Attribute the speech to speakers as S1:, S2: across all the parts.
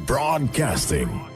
S1: Broadcasting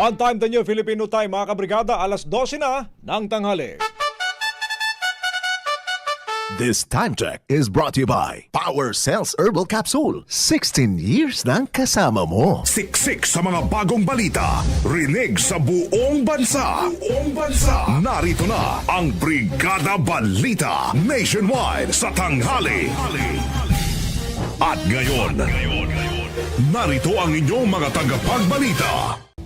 S2: One time the new Filipino time mga kabrigada, alas 12 na ng tanghali.
S1: This time check is brought to you by Power Cells Herbal Capsule. 16 years ng kasama mo.
S3: Siksik sa mga bagong balita. Rinig sa buong bansa. Buong bansa. Narito na ang Brigada Balita Nationwide sa tanghali. At ngayon, narito ang inyong mga tagapagbalita.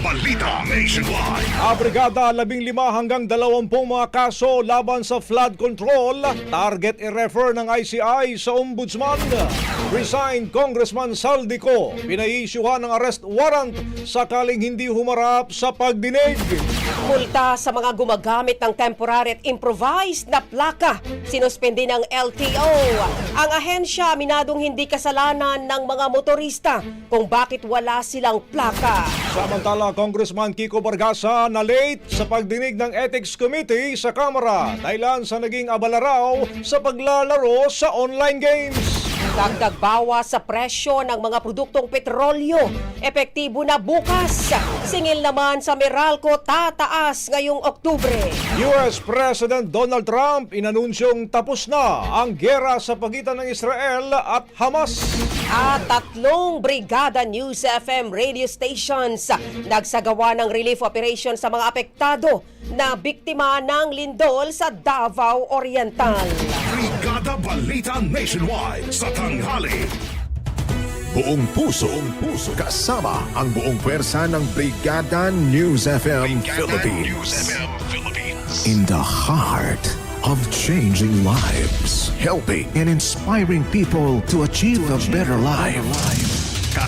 S3: Balita Nationwide.
S2: A Brigada 15 hanggang 20 mga kaso laban sa flood control. Target i-refer ng ICI sa Ombudsman. Resigned Congressman Saldico. Pinaisyuhan ng arrest warrant sakaling hindi humarap sa pagdinig.
S4: Multa sa mga gumagamit ng temporary at improvised na plaka. Sinuspindi ng LTO. Ang ahensya minadong hindi kasalanan ng mga motorista kung bakit wala silang plaka.
S2: Samantala, Congressman Kiko Bargasa na late sa pagdinig ng Ethics Committee sa Kamara dahilan sa naging abala raw sa paglalaro sa online games.
S4: Dagdag bawas sa presyo ng mga produktong petrolyo. Epektibo na bukas. Singil naman sa Meralco tataas ngayong Oktubre.
S2: US President Donald Trump inanunsyong tapos na ang gera sa pagitan ng Israel at Hamas.
S4: At tatlong Brigada News FM radio stations nagsagawa ng relief operation sa mga apektado na biktima ng lindol sa Davao Oriental.
S3: Brigada Balita Nationwide sa tanghali.
S1: Buong puso, buong puso kasama ang buong pwersa ng Brigada News FM Philippines. In the heart of changing lives, helping and inspiring people to achieve a better life.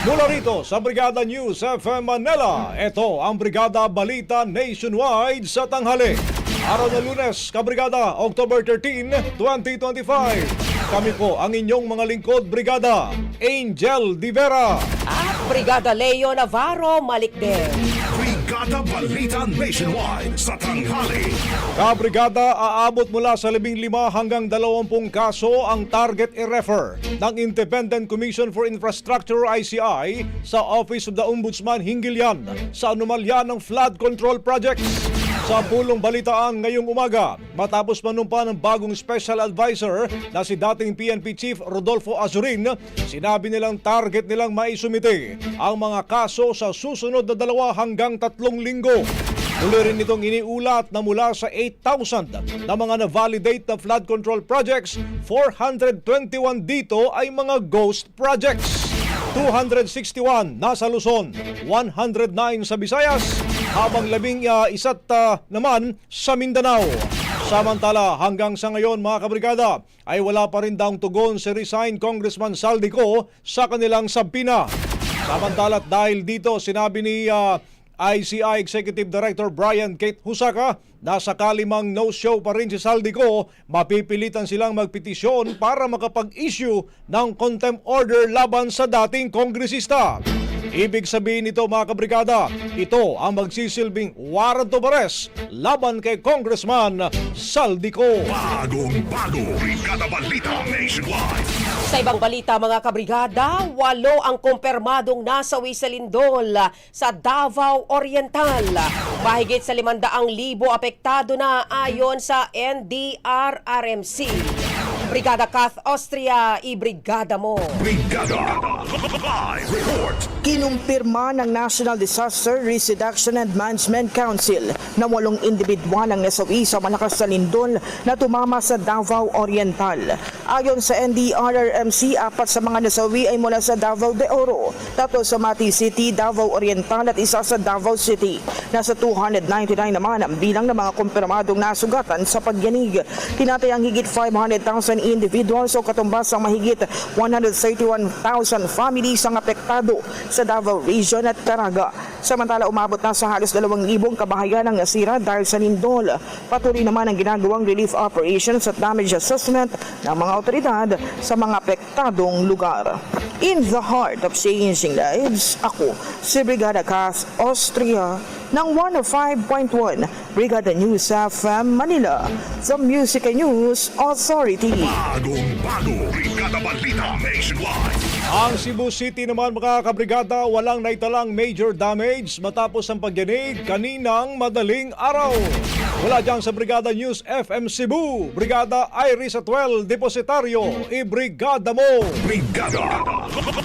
S2: Mula rito sa Brigada News FM Manila, ito ang Brigada Balita Nationwide sa tanghali. Araw na lunes, Kabrigada, October 13, 2025. Kami po ang inyong mga lingkod, Brigada Angel Divera.
S4: At Brigada Leo Navarro Malikden.
S3: Brigada Balita Nationwide sa tanghali.
S2: Kabrigada, aabot mula sa 15 hanggang 20 kaso ang target i-refer ng Independent Commission for Infrastructure ICI sa Office of the Ombudsman hinggil yan sa anomalya ng flood control projects. Sa pulong balitaan ngayong umaga, matapos manumpa ng bagong special advisor na si dating PNP Chief Rodolfo Azurin, sinabi nilang target nilang maisumite ang mga kaso sa susunod na dalawa hanggang tatlong linggo. Muli rin itong iniulat na mula sa 8,000 na mga na-validate na flood control projects, 421 dito ay mga ghost projects. 261 nasa Luzon, 109 sa Visayas, habang labing uh, isa't uh, naman sa Mindanao. Samantala, hanggang sa ngayon mga kabrigada, ay wala pa rin daang tugon si resigned Congressman Saldico sa kanilang sabpina. Samantala dahil dito sinabi ni ah, ICI Executive Director Brian Kate Husaka na sakali mang no-show pa rin si Saldico, mapipilitan silang magpetisyon para makapag-issue ng contempt order laban sa dating kongresista. Ibig sabihin nito mga kabrigada, ito ang magsisilbing warrant of arrest laban kay Congressman Saldico.
S3: Bagong bago, Brigada Balita Nationwide.
S4: Sa ibang balita mga kabrigada, walo ang kumpirmadong nasawi sa lindol sa Davao Oriental. Mahigit sa 500,000 apektado na ayon sa NDRRMC. Brigada Kath Austria, i-brigada mo.
S3: Brigada Live Report.
S5: Kinumpirma ng National Disaster Risk Reduction and Management Council na walong individual ang nasawi sa malakas na lindol na tumama sa Davao Oriental. Ayon sa NDRRMC, apat sa mga nasawi ay mula sa Davao de Oro, tatlo sa Mati City, Davao Oriental at isa sa Davao City. Nasa 299 naman ang bilang ng mga kumpirmadong nasugatan sa pagyanig. Tinatayang higit 500,000 individuals o katumbas ang mahigit 131,000 families ang apektado sa Davao Region at Caraga. Samantala umabot na sa halos 2,000 kabahayan ang nasira dahil sa lindol. Patuloy naman ang ginagawang relief operations at damage assessment ng mga otoridad sa mga apektadong lugar. In the heart of changing lives, ako si Brigada Cass Austria ng 105.1 Brigada News FM Manila, the Music and News Authority.
S3: Bagong bago, Brigada Balita Nationwide.
S2: Ang Cebu City naman mga kabrigada walang naitalang major damage matapos ang pagyanig kaninang madaling araw. Wala dyan sa Brigada News FM Cebu, Brigada Iris Atwell Depositario, i-brigada mo!
S3: Brigada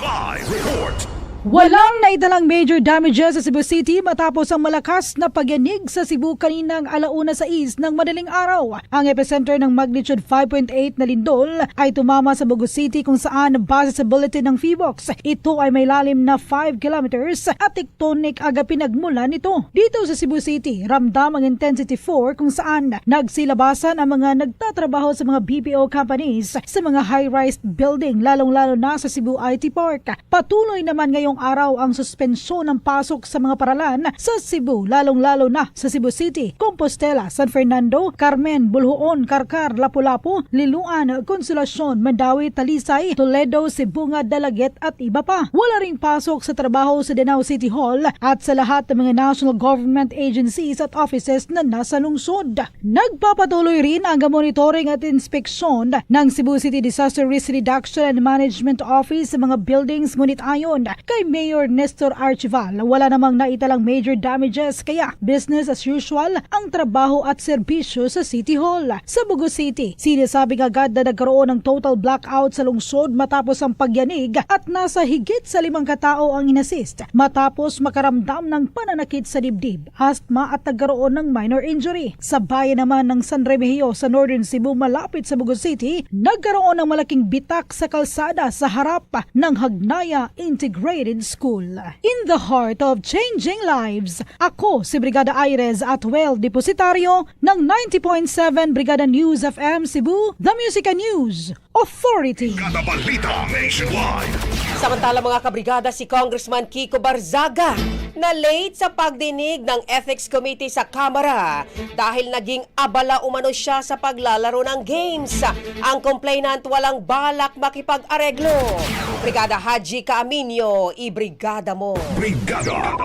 S3: Live Report.
S6: Walang naitalang major damages sa Cebu City matapos ang malakas na pagyanig sa Cebu kaninang alauna sa east ng madaling araw. Ang epicenter ng magnitude 5.8 na lindol ay tumama sa Bugo City kung saan base sa bulletin ng PHIVOX. Ito ay may lalim na 5 kilometers at tectonic aga pinagmula nito. Dito sa Cebu City, ramdam ang intensity 4 kung saan nagsilabasan ang mga nagtatrabaho sa mga BPO companies sa mga high-rise building lalong-lalo na sa Cebu IT Park. Patuloy naman ngayong araw ang suspensyon ng pasok sa mga paralan sa Cebu, lalong-lalo na sa Cebu City, Compostela, San Fernando, Carmen, Bulhoon, Karkar, Lapu-Lapu, Liluan, Consolacion, Mandawi, Talisay, Toledo, Sibunga, Dalaget at iba pa. Wala ring pasok sa trabaho sa Danao City Hall at sa lahat ng mga national government agencies at offices na nasa lungsod. Nagpapatuloy rin ang monitoring at inspeksyon ng Cebu City Disaster Risk Reduction and Management Office sa mga buildings ngunit ayon kay Mayor Nestor Archival wala namang naitalang major damages kaya business as usual ang trabaho at serbisyo sa City Hall. Sa Bugo City, sinasabing agad na nagkaroon ng total blackout sa lungsod matapos ang pagyanig at nasa higit sa limang katao ang inassist matapos makaramdam ng pananakit sa dibdib, asthma at nagkaroon ng minor injury. Sa bayan naman ng San Remigio sa Northern Cebu malapit sa Bugo City, nagkaroon ng malaking bitak sa kalsada sa harap ng Hagnaya Integrated School. In the heart of changing lives, ako si Brigada Aires Atwell Depositario ng 90.7 Brigada News FM Cebu, The Music and News Authority.
S3: Brigada Balita Nationwide.
S4: Samantala mga kabrigada, si Congressman Kiko Barzaga na late sa pagdinig ng Ethics Committee sa Kamara dahil naging abala umano siya sa paglalaro ng games. Ang complainant walang balak makipag-areglo. Brigada Haji Kaaminyo, i-brigada mo.
S3: Brigada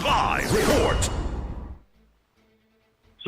S3: Live Report.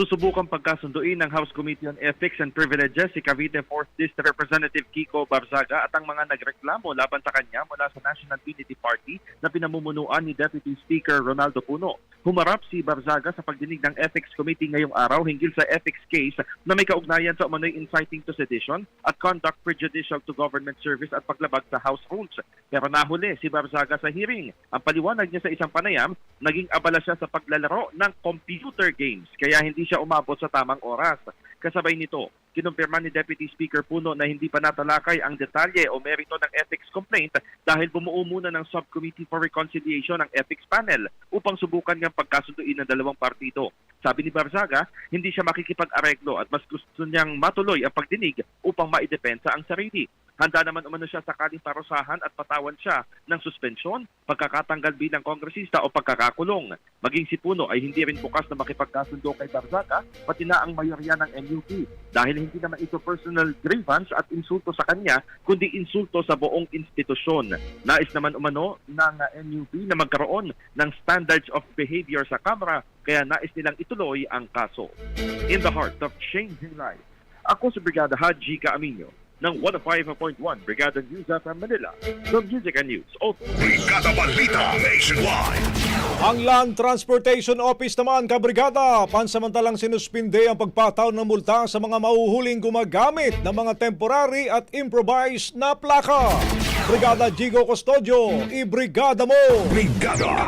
S7: Susubukang pagkasunduin ng House Committee on Ethics and Privileges si Cavite 4th District Representative Kiko Barzaga at ang mga nagreklamo laban sa kanya mula sa National Unity Party na pinamumunuan ni Deputy Speaker Ronaldo Puno. Humarap si Barzaga sa pagdinig ng Ethics Committee ngayong araw hinggil sa ethics case na may kaugnayan sa umano'y inciting to sedition at conduct prejudicial to government service at paglabag sa House rules. Pero nahuli si Barzaga sa hearing. Ang paliwanag niya sa isang panayam, naging abala siya sa paglalaro ng computer games kaya hindi siya umabot sa tamang oras. Kasabay nito, kinumpirma ni Deputy Speaker Puno na hindi pa natalakay ang detalye o merito ng ethics complaint dahil bumuo muna ng Subcommittee for Reconciliation ang ethics panel upang subukan ng pagkasunduin ng dalawang partido. Sabi ni Barzaga, hindi siya makikipag-areglo at mas gusto niyang matuloy ang pagdinig upang maidepensa ang sarili. Handa naman umano siya sakaling parusahan at patawan siya ng suspensyon, pagkakatanggal bilang kongresista o pagkakakulong. Maging si Puno ay hindi rin bukas na makipagkasundo kay Barzaga, pati na ang mayorya ng NUP. Dahil hindi naman ito personal grievance at insulto sa kanya, kundi insulto sa buong institusyon. Nais naman umano ng NUP na magkaroon ng standards of behavior sa Kamara, kaya nais nilang ituloy ang kaso. In the heart of changing life, ako si Brigada Haji Kaaminyo ng 105.1 Brigada News FM Manila, the Music and News Authority.
S3: Brigada Balita Nationwide.
S2: Ang Land Transportation Office naman, kabrigada, pansamantalang sinuspinde ang pagpataw ng multa sa mga mauhuling gumagamit ng mga temporary at improvised na plaka. Brigada Jigo Custodio, i-brigada mo!
S3: Brigada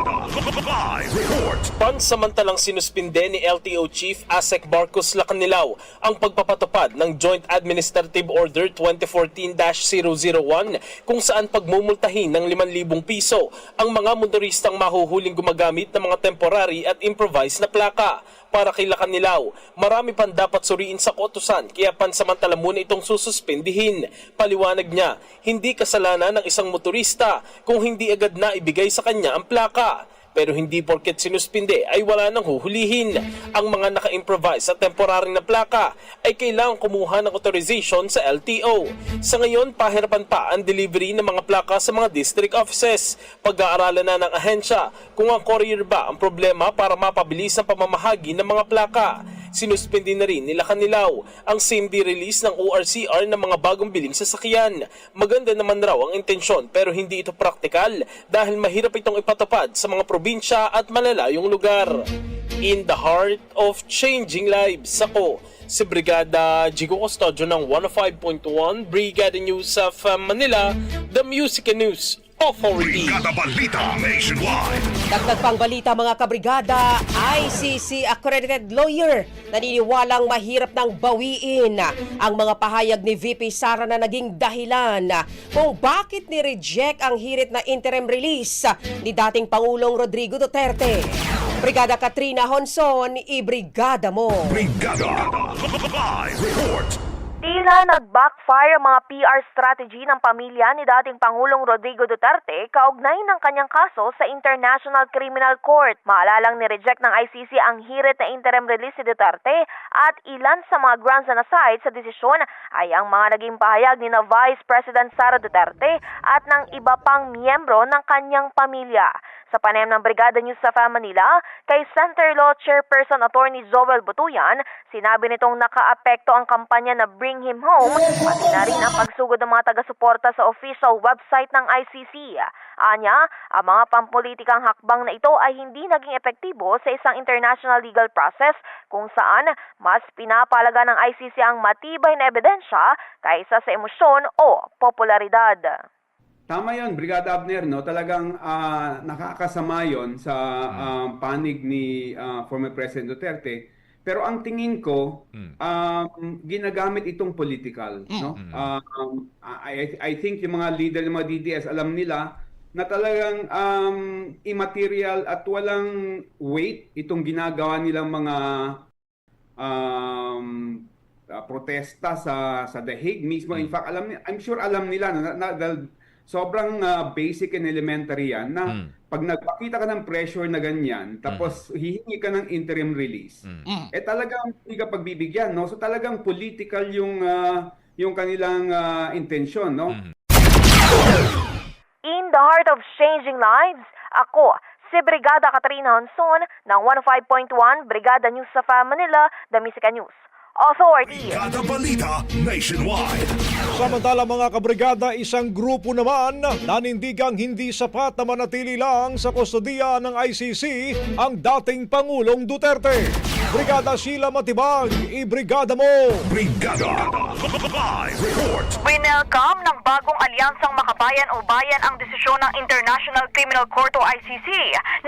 S3: Live Report.
S8: Pansamantalang sinuspinde ni LTO Chief Asek Marcos Lacanilaw ang pagpapatupad ng Joint Administrative Order 2014-001 kung saan pagmumultahin ng 5,000 piso ang mga motoristang mahuhuling gumagamit ng mga temporary at improvised na plaka. Para kay Lacanilaw, marami pang dapat suriin sa kotusan kaya pansamantala muna itong sususpindihin. Paliwanag niya, hindi kasalanan ng isang motorista kung hindi agad na ibigay sa kanya ang plaka pero hindi porket sinuspinde ay wala nang huhulihin. Ang mga naka-improvise at temporary na plaka ay kailangang kumuha ng authorization sa LTO. Sa ngayon, pahirapan pa ang delivery ng mga plaka sa mga district offices. Pag-aaralan na ng ahensya kung ang courier ba ang problema para mapabilis ang pamamahagi ng mga plaka. Sinuspindi na rin nila kanilaw ang same-day release ng ORCR ng mga bagong biling sasakyan. Maganda naman raw ang intensyon pero hindi ito praktikal dahil mahirap itong ipatupad sa mga probinsya at malalayong lugar. In the heart of changing lives, ako si Brigada Jigo Custodio ng 105.1 Brigada News of uh, Manila, the Music and News Authority.
S3: Brigada Balita Nationwide.
S4: Dagdag pang balita mga kabrigada, ICC accredited lawyer naniniwalang mahirap nang bawiin ang mga pahayag ni VP Sara na naging dahilan kung bakit ni-reject ang hirit na interim release ni dating Pangulong Rodrigo Duterte. Brigada Katrina Honson, i-brigada mo.
S3: Brigada Live Report.
S9: Tila nag-backfire mga PR strategy ng pamilya ni dating Pangulong Rodrigo Duterte kaugnay ng kanyang kaso sa International Criminal Court. Maalalang ni-reject ng ICC ang hirit na interim release si Duterte at ilan sa mga grounds na naside sa desisyon ay ang mga naging pahayag ni na Vice President Sara Duterte at ng iba pang miyembro ng kanyang pamilya. Sa panayam ng Brigada News sa Manila, kay Center Law Chairperson Attorney Joel Butuyan, sinabi nitong nakaapekto ang kampanya na Bring Him Home, pati na rin ang pagsugod ng mga taga-suporta sa official website ng ICC. Anya, ang mga pampolitikang hakbang na ito ay hindi naging epektibo sa isang international legal process kung saan mas pinapalaga ng ICC ang matibay na ebidensya kaysa sa emosyon o popularidad.
S10: Tama yon, Brigada Abner, no? Talagang ah, nakakasama yon sa ah, panig ni ah, former President Duterte. Pero ang tingin ko, um, ginagamit itong political, no? Um, I, I think yung mga leader ng mga DDS, alam nila na talagang um, immaterial at walang weight itong ginagawa nilang mga um, ah, protesta sa sa The Hague mismo. In fact, alam I'm sure alam nila na, na, dahil sobrang ah, basic and elementary yan na pag nagpakita ka ng pressure na ganyan tapos hihingi ka ng interim release eh talagang hindi ka pagbibigyan no? So talagang political yung ah, yung kanilang ah, intensyon no
S9: In the heart of changing lives, ako, si Brigada Katrina Honson ng 105.1 Brigada News sa Manila, The Music News. Authority.
S3: Brigada Balita Nationwide.
S2: Samantala mga kabrigada, isang grupo naman nanindigang hindi sapat na manatili lang sa kustodiya ng ICC ang dating Pangulong Duterte. Brigada Sheila Matibag, i-brigada mo!
S3: Brigada Live Report.
S9: Winelcome
S11: ng bagong alyansang makabayan o bayan ang desisyon ng International Criminal Court o ICC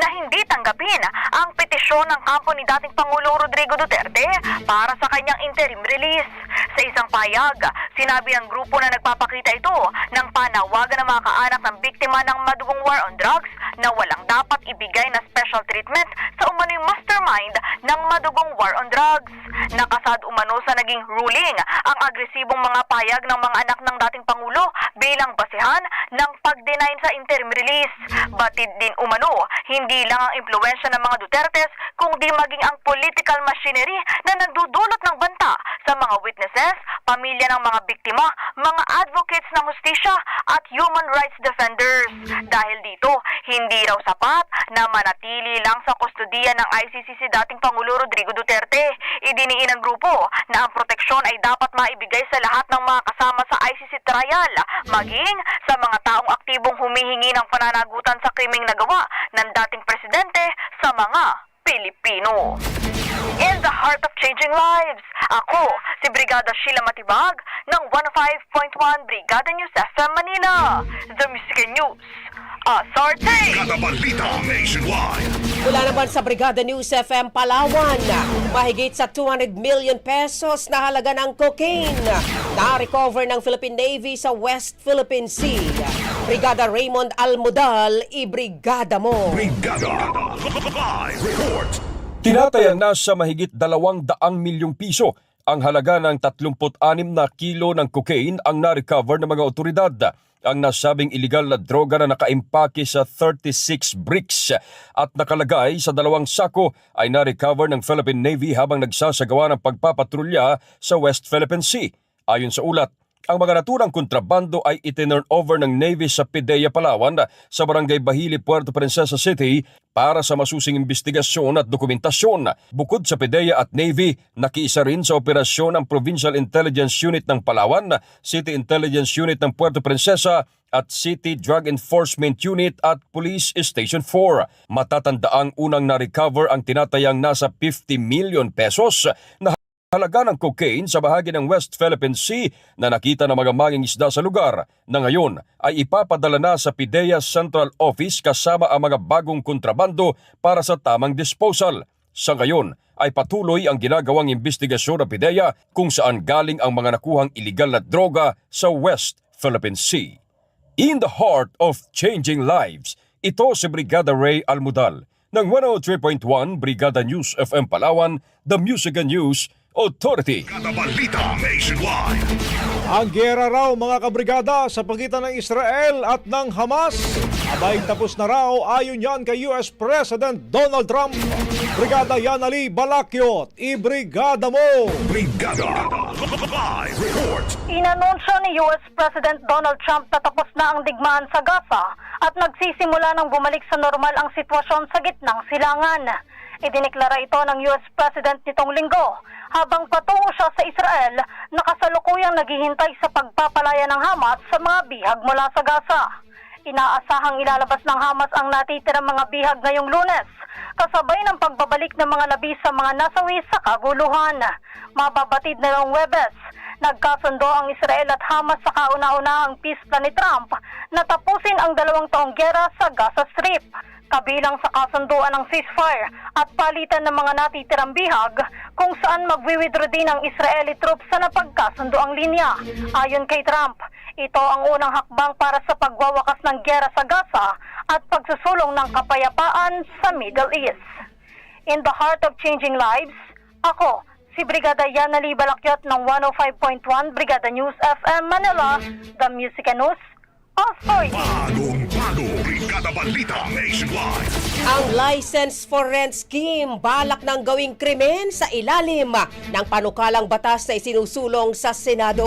S11: na hindi tanggapin ang petisyon ng kampo ni dating Pangulong Rodrigo Duterte para sa kanyang interim release. Sa isang payag, sinabi ng grupo na nagpapakita ito ng panawagan ng mga kaanak ng biktima ng madugong war on drugs na walang dapat ibigay na special treatment sa umano'y mastermind ng madugong war on drugs. Nakasad umano sa naging ruling ang agresibong mga payag ng mga anak ng dating Pangulo bilang basehan ng pag-deny sa interim release. Batid din umano, hindi lang ang impluensya ng mga Dutertes kundi maging ang political machinery na nagdudulot ng banta sa mga witnesses, pamilya ng mga biktima, mga advocates ng hustisya at human rights defenders. Dahil dito, hindi raw sapat na manatili lang sa kustodiya ng ICC si dating Pangulo Rodrigo Duterte. Idiniin ng grupo na ang proteksyon ay dapat maibigay sa lahat ng mga kasama sa ICC trial, maging sa mga taong aktibong humihingi ng pananagutan sa krimeng nagawa ng dating presidente sa mga Pilipino. In the heart of changing lives, ako si Brigada Sheila Matibag ng 105.1 Brigada News FM Manila. The Music News. Asarte!
S3: Brigada Balita Nationwide.
S4: Mula naman sa Brigada News FM Palawan, mahigit sa 200 million pesos na halaga ng cocaine na-recover ng Philippine Navy sa West Philippine Sea. Brigada Raymond Almodal, ibrigada mo.
S3: Brigada. Live report.
S12: Tinatayang nasa mahigit dalawang daang milyong piso ang halaga ng 36 na kilo ng cocaine ang na-recover ng mga otoridad. Ang nasabing iligal na droga na nakaimpake sa 36 bricks at nakalagay sa dalawang sako ay na-recover ng Philippine Navy habang nagsasagawa ng pagpapatrolya sa West Philippine Sea. Ayon sa ulat, ang mga naturang kontrabando ay itinurn over ng Navy sa Pidea, Palawan sa Barangay Bahili, Puerto Princesa City para sa masusing investigasyon at dokumentasyon. Bukod sa Pidea at Navy, nakiisa rin sa operasyon ang Provincial Intelligence Unit ng Palawan, City Intelligence Unit ng Puerto Princesa at City Drug Enforcement Unit at Police Station 4. Matatandaang unang na-recover ang tinatayang nasa 50 million pesos na halaga ng cocaine sa bahagi ng West Philippine Sea na nakita ng mga manging isda sa lugar na ngayon ay ipapadala na sa PIDEA Central Office kasama ang mga bagong kontrabando para sa tamang disposal. Sa ngayon ay patuloy ang ginagawang investigasyon ng PIDEA kung saan galing ang mga nakuhang iligal na droga sa West Philippine Sea. In the heart of changing lives, ito si Brigada Ray Almudal ng 103.1 Brigada News FM Palawan, The Music and News Authority.
S3: Balita Nationwide.
S2: Ang gera raw mga kabrigada sa pagitan ng Israel at ng Hamas abay tapos na raw ayon yan kay US President Donald Trump. Brigada Yanali Balakyot, ibrigada mo!
S3: Brigada. Live report.
S11: Inanunsyo ni US President Donald Trump na tapos na ang digmaan sa Gaza at nagsisimula ng bumalik sa normal ang sitwasyon sa gitnang silangan. Idineklara ito ng US President nitong linggo habang patungo siya sa Israel na kasalukuyang naghihintay sa pagpapalaya ng Hamas sa mga bihag mula sa Gaza. Inaasahang ilalabas ng Hamas ang natitirang mga bihag ngayong lunes, kasabay ng pagbabalik ng mga labi sa mga nasawi sa kaguluhan. Mababatid na noong Webes, nagkasundo ang Israel at Hamas sa kauna-unahang peace plan ni Trump na tapusin ang dalawang taong gera sa Gaza Strip. Kabilang sa kasunduan ng ceasefire at palitan ng mga natitirang bihag kung saan magwi-withdraw din ang Israeli troops sa napagkasundo ang linya. Ayon kay Trump, ito ang unang hakbang para sa pagwawakas ng gera sa Gaza at pagsusulong ng kapayapaan sa Middle East. In the heart of changing lives, ako, si Brigada Yanali Balakyot ng 105.1 Brigada News FM Manila, The Music and News Authority.
S3: Bagong bago. Brigada Balita Nationwide.
S4: Ang License for Rent Scheme balak ng gawing krimen sa ilalim ng panukalang batas na isinusulong sa Senado.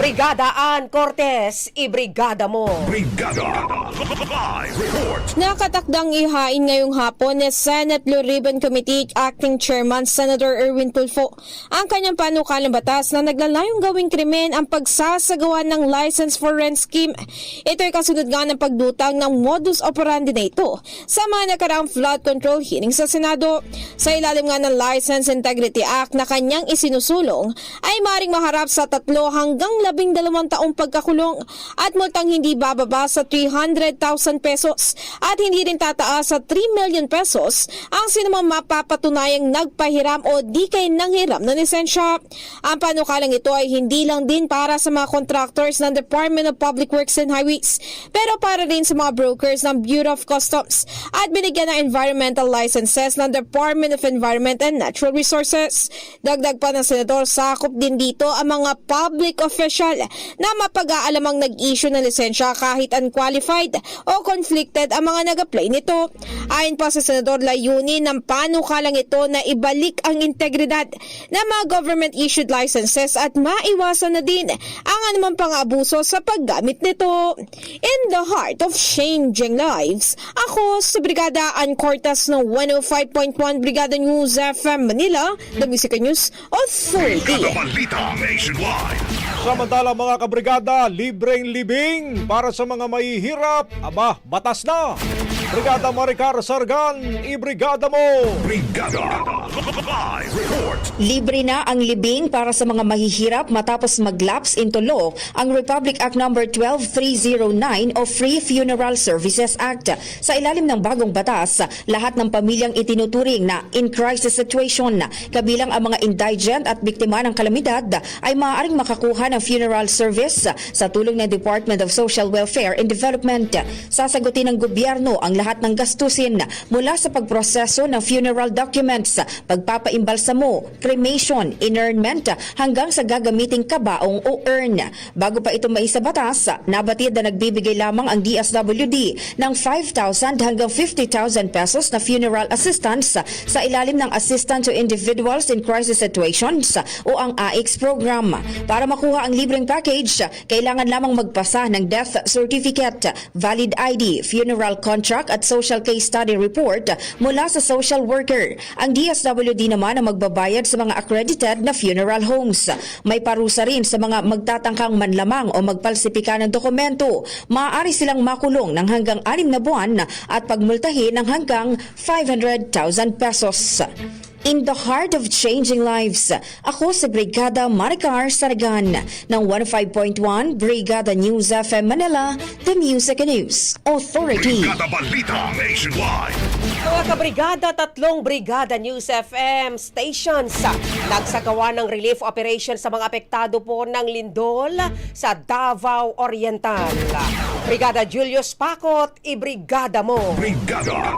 S4: Brigada Ann Cortez, ibrigada mo.
S3: Brigada. Live report.
S13: Nakatakdang ihain ngayong hapon ni Senate Blue Ribbon Committee Acting Chairman Senator Erwin Tulfo ang kanyang panukalang batas na naglalayong gawing krimen ang pagsasagawa ng license for rent scheme. Ito ay kasunod nga ng pagdutang ng modus operandi na ito sa mga nakaraang flood control hearing sa Senado. Sa ilalim nga ng License Integrity Act na kanyang isinusulong ay maring maharap sa tatlo hanggang labing dalawang taong pagkakulong at multang hindi bababa sa 300,000 pesos at hindi rin tataas sa 3 million pesos ang sinumang mapapatunayang nagpahiram o di kay nanghiram ng lisensya. Ang panukalang ito ay hindi lang din para sa mga contractors ng Department of Public Works and Highways pero para rin sa mga brokers ng Bureau of Customs at binigyan ng environmental licenses ng Department of Environment and Natural Resources. Dagdag pa ng senador, sakop din dito ang mga public official na mapag-aalamang nag-issue ng lisensya kahit unqualified o conflicted ang mga nag-apply nito. Ayon pa sa senador, layunin ng panukalang ito na ibalik ang integridad ng mga government-issued licenses at maiwasan na din ang anumang pang-abuso sa paggamit nito. In the heart of changing lives, ako si Brigada Ann Cortas ng 105.1 Brigada News FM Manila, The Music News Authority.
S3: Balita Nationwide.
S2: Samantala mga kabrigada, libreng libing para sa mga mahihirap. Aba, batas na! Brigada Maricar Sargan, ibrigada mo!
S3: Brigada Live Report.
S14: Libre na ang libing para sa mga mahihirap matapos mag-lapse into law ang Republic Act No. 12309 o Free Funeral Services Act. Sa ilalim ng bagong batas, lahat ng pamilyang itinuturing na in crisis situation, kabilang ang mga indigent at biktima ng kalamidad, ay maaaring makakuha ng funeral service sa tulong ng Department of Social Welfare and Development. Sasagutin ng gobyerno ang lahat ng gastusin mula sa pagproseso ng funeral documents, pagpapaimbalsamo, cremation, inurnment, hanggang sa gagamiting kabaong o urn. Bago pa ito maisabatas, nabatid na nagbibigay lamang ang DSWD ng 5,000 hanggang 50,000 pesos na funeral assistance sa ilalim ng Assistance to Individuals in Crisis Situations o ang AICS program. Para makuha ang libreng package, kailangan lamang magpasa ng death certificate, valid ID, funeral contract at social case study report mula sa social worker. Ang DSWD naman ang magbabayad sa mga accredited na funeral homes. May parusa rin sa mga magtatangkang manlamang o magpalsipika ng dokumento. Maaari silang makulong ng hanggang 6 na buwan at pagmultahin ng hanggang 500,000 pesos. In the heart of changing lives, ako si Brigada Maricar Saragan ng 15.1 Brigada News FM Manila, The Music and News Authority.
S3: Brigada Balita Nationwide.
S4: Mga kabrigada, tatlong Brigada News FM stations nagsagawa ng relief operation sa mga apektado po ng lindol sa Davao Oriental. Brigada Julius Pakot, ibrigada mo.
S3: Brigada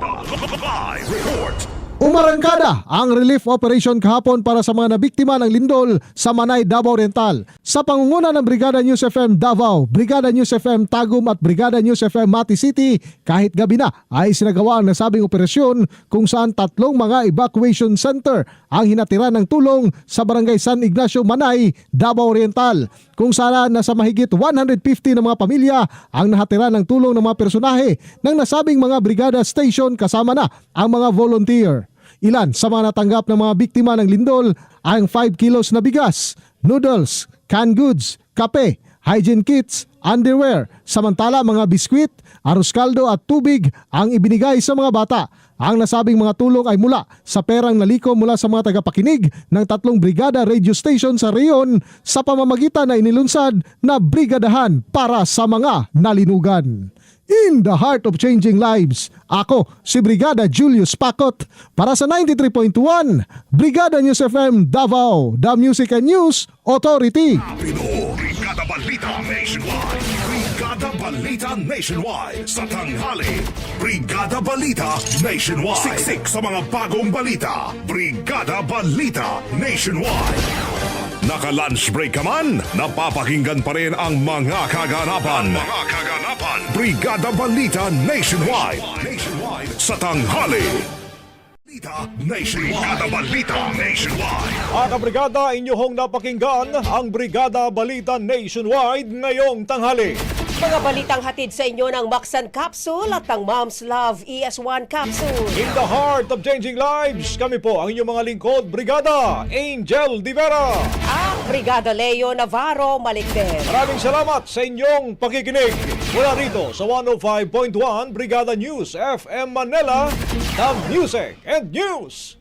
S3: Live Report.
S15: Umarangkada ang relief operation kahapon para sa mga nabiktima ng lindol sa Manay, Davao Oriental. Sa pangunguna ng Brigada News FM Davao, Brigada News FM Tagum at Brigada News FM Mati City, kahit gabi na ay sinagawa ang nasabing operasyon kung saan tatlong mga evacuation center ang hinatira ng tulong sa Barangay San Ignacio, Manay, Davao Oriental. Kung saan nasa mahigit 150 na mga pamilya ang nahatira ng tulong ng mga personahe ng nasabing mga brigada station kasama na ang mga volunteer. Ilan sa mga natanggap ng mga biktima ng lindol ang 5 kilos na bigas, noodles, canned goods, kape, hygiene kits, underwear, samantala mga biskwit, arroz kaldo at tubig ang ibinigay sa mga bata. Ang nasabing mga tulong ay mula sa perang naliko mula sa mga tagapakinig ng tatlong brigada radio station sa reyon sa pamamagitan na inilunsad na brigadahan para sa mga nalinugan. In the heart of changing lives, ako si Brigada Julius Pakot para sa 93.1 Brigada News FM Davao, The Music and News Authority.
S3: Brigada Balita Nationwide. Brigada Balita Nationwide. Sa tanghali, Brigada Balita Nationwide. Siksik sa mga bagong balita. Brigada Balita Nationwide. Naka-lunch break ka man, napapakinggan pa rin ang mga kaganapan. mga kaganapan. Brigada Balita Nationwide. Nationwide. Sa tanghali. Balita Nationwide. Brigada Balita Nationwide.
S2: Mga kabrigada, inyong napakinggan ang Brigada Balita Nationwide ngayong tanghali.
S4: Mga balitang hatid sa inyo ng Maxan Capsule at ng Mom's Love ES1 Capsule.
S2: In the heart of changing lives, kami po ang inyong mga lingkod, Brigada Angel Divera.
S4: At Brigada Leo Navarro Malikden.
S2: Maraming salamat sa inyong pakikinig. Mula rito sa 105.1 Brigada News FM Manila, the Music and News